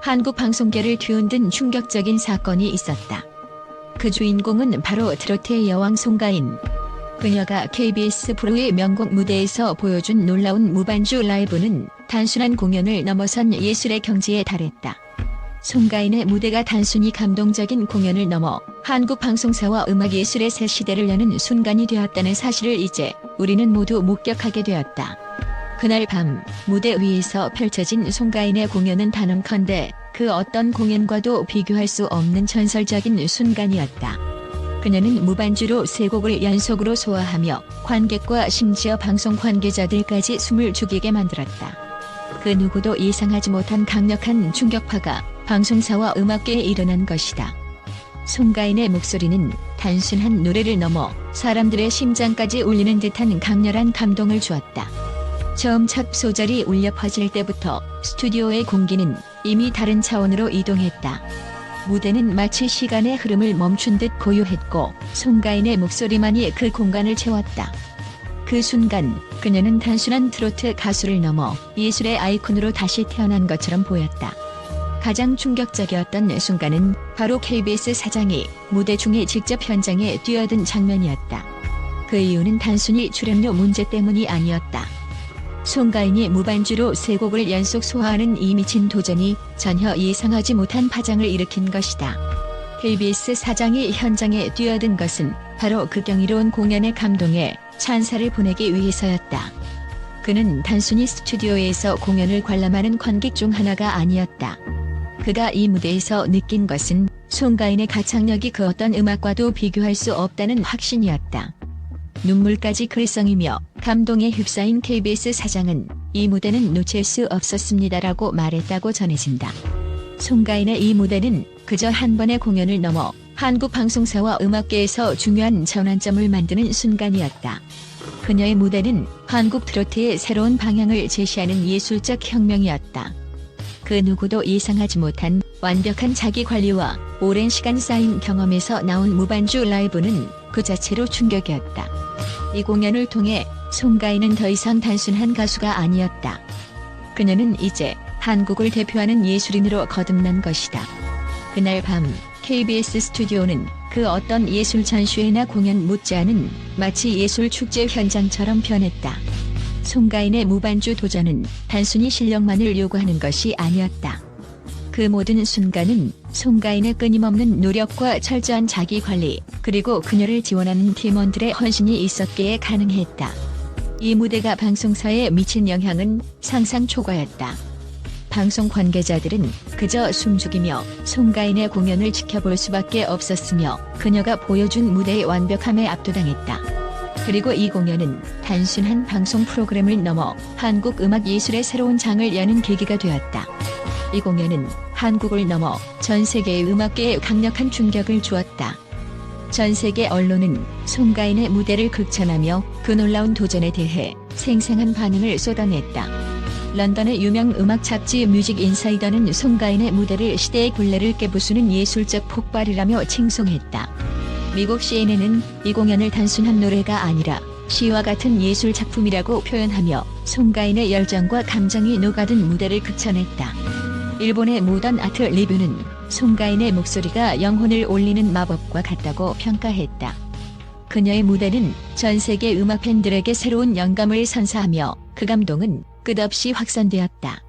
한국 방송계를 뒤흔든 충격적인 사건이 있었다. 그 주인공은 바로 트로트의 여왕 송가인. 그녀가 KBS 프로의 명곡 무대에서 보여준 놀라운 무반주 라이브는 단순한 공연을 넘어선 예술의 경지에 달했다. 송가인의 무대가 단순히 감동적인 공연을 넘어 한국 방송사와 음악 예술의 새 시대를 여는 순간이 되었다는 사실을 이제 우리는 모두 목격하게 되었다. 그날 밤 무대 위에서 펼쳐진 송가인의 공연은 단언컨대 그 어떤 공연과도 비교할 수 없는 전설적인 순간이었다. 그녀는 무반주로 세 곡을 연속으로 소화하며 관객과 심지어 방송 관계자들까지 숨을 죽이게 만들었다. 그 누구도 예상하지 못한 강력한 충격파가 방송사와 음악계에 일어난 것이다. 송가인의 목소리는 단순한 노래를 넘어 사람들의 심장까지 울리는 듯한 강렬한 감동을 주었다. 처음 첫 소절이 울려 퍼질 때부터 스튜디오의 공기는 이미 다른 차원으로 이동했다. 무대는 마치 시간의 흐름을 멈춘 듯 고요했고 송가인의 목소리만이 그 공간을 채웠다. 그 순간 그녀는 단순한 트로트 가수를 넘어 예술의 아이콘으로 다시 태어난 것처럼 보였다. 가장 충격적이었던 순간은 바로 KBS 사장이 무대 중에 직접 현장에 뛰어든 장면이었다. 그 이유는 단순히 출연료 문제 때문이 아니었다. 송가인이 무반주로 세 곡을 연속 소화하는 이 미친 도전이 전혀 예상하지 못한 파장을 일으킨 것이다. KBS 사장이 현장에 뛰어든 것은 바로 그 경이로운 공연의 감동에 찬사를 보내기 위해서였다. 그는 단순히 스튜디오에서 공연을 관람하는 관객 중 하나가 아니었다. 그가 이 무대에서 느낀 것은 송가인의 가창력이 그 어떤 음악과도 비교할 수 없다는 확신이었다. 눈물까지 글썽이며 감동에 휩싸인 KBS 사장은 이 무대는 놓칠 수 없었습니다라고 말했다고 전해진다. 송가인의 이 무대는 그저 한 번의 공연을 넘어 한국 방송사와 음악계에서 중요한 전환점을 만드는 순간이었다. 그녀의 무대는 한국 트로트의 새로운 방향을 제시하는 예술적 혁명이었다. 그 누구도 예상하지 못한 완벽한 자기 관리와 오랜 시간 쌓인 경험에서 나온 무반주 라이브는 그 자체로 충격이었다. 이 공연을 통해 송가인은 더 이상 단순한 가수가 아니었다. 그녀는 이제 한국을 대표하는 예술인으로 거듭난 것이다. 그날 밤 KBS 스튜디오는 그 어떤 예술 전시회나 공연 못지않은 마치 예술 축제 현장처럼 변했다. 송가인의 무반주 도전은 단순히 실력만을 요구하는 것이 아니었다. 그 모든 순간은 송가인의 끊임없는 노력과 철저한 자기 관리, 그리고 그녀를 지원하는 팀원들의 헌신이 있었기에 가능했다. 이 무대가 방송사에 미친 영향은 상상 초과였다. 방송 관계자들은 그저 숨죽이며 송가인의 공연을 지켜볼 수밖에 없었으며 그녀가 보여준 무대의 완벽함에 압도당했다. 그리고 이 공연은 단순한 방송 프로그램을 넘어 한국 음악 예술의 새로운 장을 여는 계기가 되었다. 이 공연은 한국을 넘어 전 세계의 음악계에 강력한 충격을 주었다. 전 세계 언론은 송가인의 무대를 극찬하며 그 놀라운 도전에 대해 생생한 반응을 쏟아냈다. 런던의 유명 음악 잡지 뮤직 인사이더는 송가인의 무대를 시대의 굴레를 깨부수는 예술적 폭발이라며 칭송했다. 미국 CNN은 이 공연을 단순한 노래가 아니라 시와 같은 예술 작품이라고 표현하며 송가인의 열정과 감정이 녹아든 무대를 극찬했다. 일본의 모던 아트 리뷰는 송가인의 목소리가 영혼을 올리는 마법과 같다고 평가했다. 그녀의 무대는 전 세계 음악 팬들에게 새로운 영감을 선사하며 그 감동은 끝없이 확산되었다.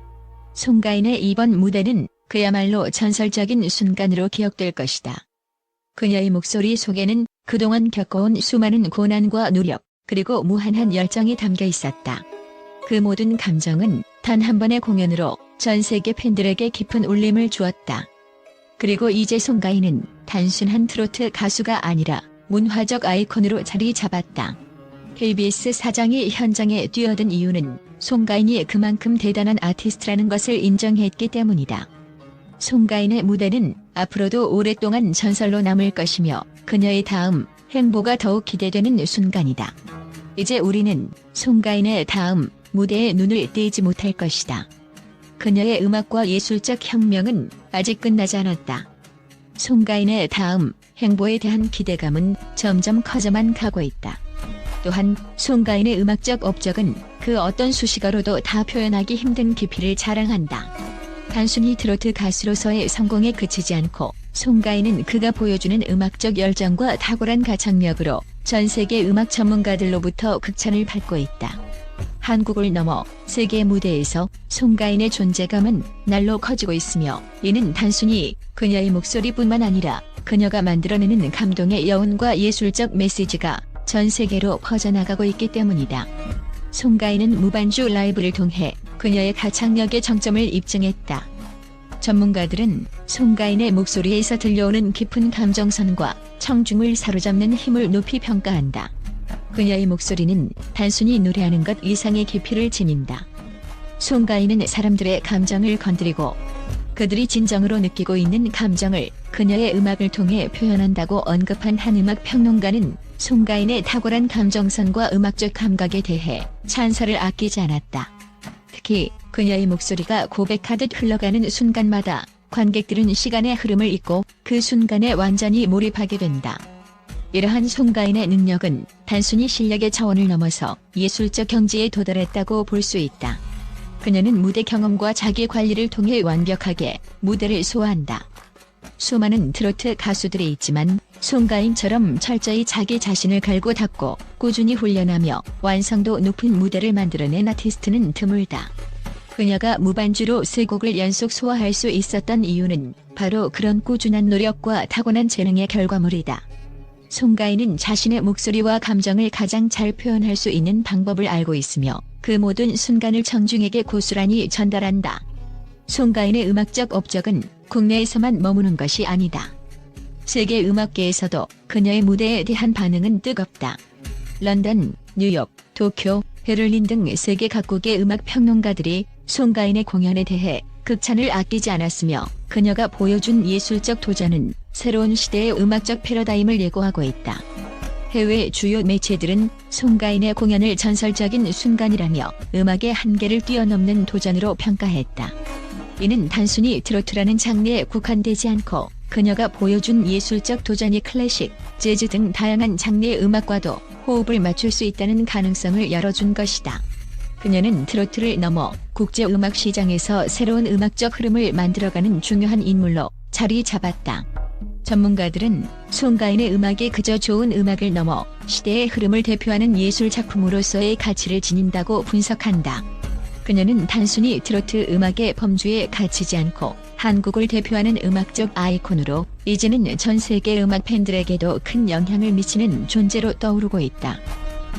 송가인의 이번 무대는 그야말로 전설적인 순간으로 기억될 것이다. 그녀의 목소리 속에는 그동안 겪어온 수많은 고난과 노력, 그리고 무한한 열정이 담겨 있었다. 그 모든 감정은 단 한 번의 공연으로 전 세계 팬들에게 깊은 울림을 주었다. 그리고 이제 송가인은 단순한 트로트 가수가 아니라 문화적 아이콘으로 자리 잡았다. KBS 사장이 현장에 뛰어든 이유는 송가인이 그만큼 대단한 아티스트라는 것을 인정했기 때문이다. 송가인의 무대는 앞으로도 오랫동안 전설로 남을 것이며 그녀의 다음 행보가 더욱 기대되는 순간이다. 이제 우리는 송가인의 다음 무대에 눈을 떼지 못할 것이다. 그녀의 음악과 예술적 혁명은 아직 끝나지 않았다. 송가인의 다음 행보에 대한 기대감은 점점 커져만 가고 있다. 또한 송가인의 음악적 업적은 그 어떤 수식어로도 다 표현하기 힘든 깊이를 자랑한다. 단순히 트로트 가수로서의 성공에 그치지 않고 송가인은 그가 보여주는 음악적 열정과 탁월한 가창력으로 전 세계 음악 전문가들로부터 극찬을 받고 있다. 한국을 넘어 세계 무대에서 송가인의 존재감은 날로 커지고 있으며 이는 단순히 그녀의 목소리뿐만 아니라 그녀가 만들어내는 감동의 여운과 예술적 메시지가 전 세계로 퍼져나가고 있기 때문이다. 송가인은 무반주 라이브를 통해 그녀의 가창력의 정점을 입증했다. 전문가들은 송가인의 목소리에서 들려오는 깊은 감정선과 청중을 사로잡는 힘을 높이 평가한다. 그녀의 목소리는 단순히 노래하는 것 이상의 깊이를 지닌다. 송가인은 사람들의 감정을 건드리고 그들이 진정으로 느끼고 있는 감정을 그녀의 음악을 통해 표현한다고 언급한 한 음악 평론가는 송가인의 탁월한 감정선과 음악적 감각에 대해 찬사를 아끼지 않았다. 특히 그녀의 목소리가 고백하듯 흘러가는 순간마다 관객들은 시간의 흐름을 잊고 그 순간에 완전히 몰입하게 된다. 이러한 송가인의 능력은 단순히 실력의 차원을 넘어서 예술적 경지에 도달했다고 볼 수 있다. 그녀는 무대 경험과 자기 관리를 통해 완벽하게 무대를 소화한다. 수많은 트로트 가수들이 있지만 송가인처럼 철저히 자기 자신을 갈고 닦고 꾸준히 훈련하며 완성도 높은 무대를 만들어낸 아티스트는 드물다. 그녀가 무반주로 세 곡을 연속 소화할 수 있었던 이유는 바로 그런 꾸준한 노력과 타고난 재능의 결과물이다. 송가인은 자신의 목소리와 감정을 가장 잘 표현할 수 있는 방법을 알고 있으며 그 모든 순간을 청중에게 고스란히 전달한다. 송가인의 음악적 업적은 국내에서만 머무는 것이 아니다. 세계 음악계에서도 그녀의 무대에 대한 반응은 뜨겁다. 런던, 뉴욕, 도쿄, 베를린 등 세계 각국의 음악 평론가들이 송가인의 공연에 대해 극찬을 아끼지 않았으며 그녀가 보여준 예술적 도전은 새로운 시대의 음악적 패러다임을 예고하고 있다. 해외 주요 매체들은 송가인의 공연을 전설적인 순간이라며 음악의 한계를 뛰어넘는 도전으로 평가했다. 이는 단순히 트로트라는 장르에 국한되지 않고 그녀가 보여준 예술적 도전이 클래식, 재즈 등 다양한 장르의 음악과도 호흡을 맞출 수 있다는 가능성을 열어준 것이다. 그녀는 트로트를 넘어 국제 음악 시장에서 새로운 음악적 흐름을 만들어가는 중요한 인물로 자리 잡았다. 전문가들은 송가인의 음악이 그저 좋은 음악을 넘어 시대의 흐름을 대표하는 예술 작품으로서의 가치를 지닌다고 분석한다. 그녀는 단순히 트로트 음악의 범주에 갇히지 않고 한국을 대표하는 음악적 아이콘으로 이제는 전 세계 음악 팬들에게도 큰 영향을 미치는 존재로 떠오르고 있다.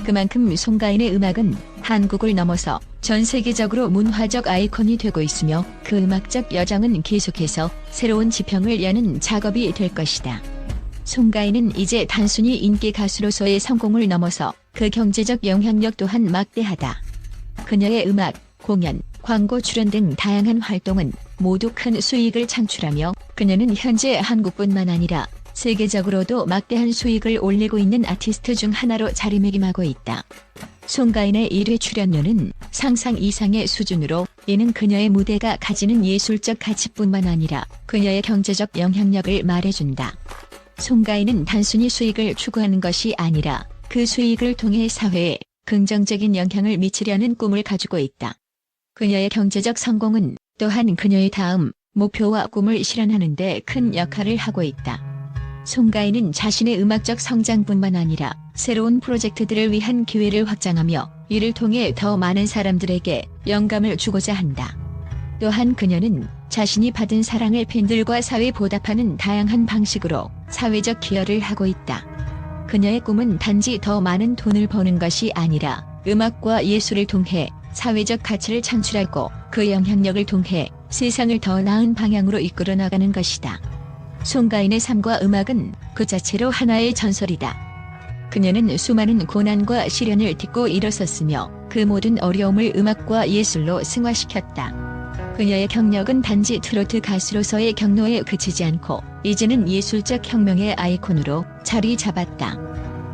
그만큼 송가인의 음악은 한국을 넘어서 전 세계적으로 문화적 아이콘이 되고 있으며 그 음악적 여정은 계속해서 새로운 지평을 여는 작업이 될 것이다. 송가인은 이제 단순히 인기 가수로서의 성공을 넘어서 그 경제적 영향력 또한 막대하다. 그녀의 음악, 공연, 광고 출연 등 다양한 활동은 모두 큰 수익을 창출하며 그녀는 현재 한국뿐만 아니라 세계적으로도 막대한 수익을 올리고 있는 아티스트 중 하나로 자리매김하고 있다. 송가인의 1회 출연료는 상상 이상의 수준으로 이는 그녀의 무대가 가지는 예술적 가치뿐만 아니라 그녀의 경제적 영향력을 말해준다. 송가인은 단순히 수익을 추구하는 것이 아니라 그 수익을 통해 사회에 긍정적인 영향을 미치려는 꿈을 가지고 있다. 그녀의 경제적 성공은 또한 그녀의 다음 목표와 꿈을 실현하는 데 큰 역할을 하고 있다. 송가인은 자신의 음악적 성장뿐만 아니라 새로운 프로젝트들을 위한 기회를 확장하며 이를 통해 더 많은 사람들에게 영감을 주고자 한다. 또한 그녀는 자신이 받은 사랑을 팬들과 사회 보답하는 다양한 방식으로 사회적 기여를 하고 있다. 그녀의 꿈은 단지 더 많은 돈을 버는 것이 아니라 음악과 예술을 통해 사회적 가치를 창출하고 그 영향력을 통해 세상을 더 나은 방향으로 이끌어 나가는 것이다. 송가인의 삶과 음악은 그 자체로 하나의 전설이다. 그녀는 수많은 고난과 시련을 딛고 일어섰으며 그 모든 어려움을 음악과 예술로 승화시켰다. 그녀의 경력은 단지 트로트 가수로서의 경로에 그치지 않고 이제는 예술적 혁명의 아이콘으로 자리 잡았다.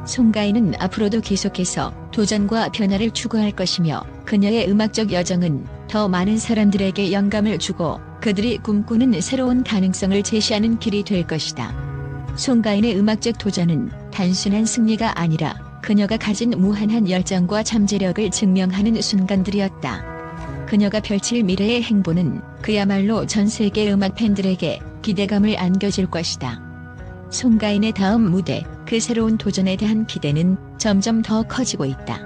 송가인은 앞으로도 계속해서 도전과 변화를 추구할 것이며 그녀의 음악적 여정은 더 많은 사람들에게 영감을 주고 그들이 꿈꾸는 새로운 가능성을 제시하는 길이 될 것이다. 송가인의 음악적 도전은 단순한 승리가 아니라 그녀가 가진 무한한 열정과 잠재력을 증명하는 순간들이었다. 그녀가 펼칠 미래의 행보는 그야말로 전 세계 음악 팬들에게 기대감을 안겨줄 것이다. 송가인의 다음 무대, 그 새로운 도전에 대한 기대는 점점 더 커지고 있다.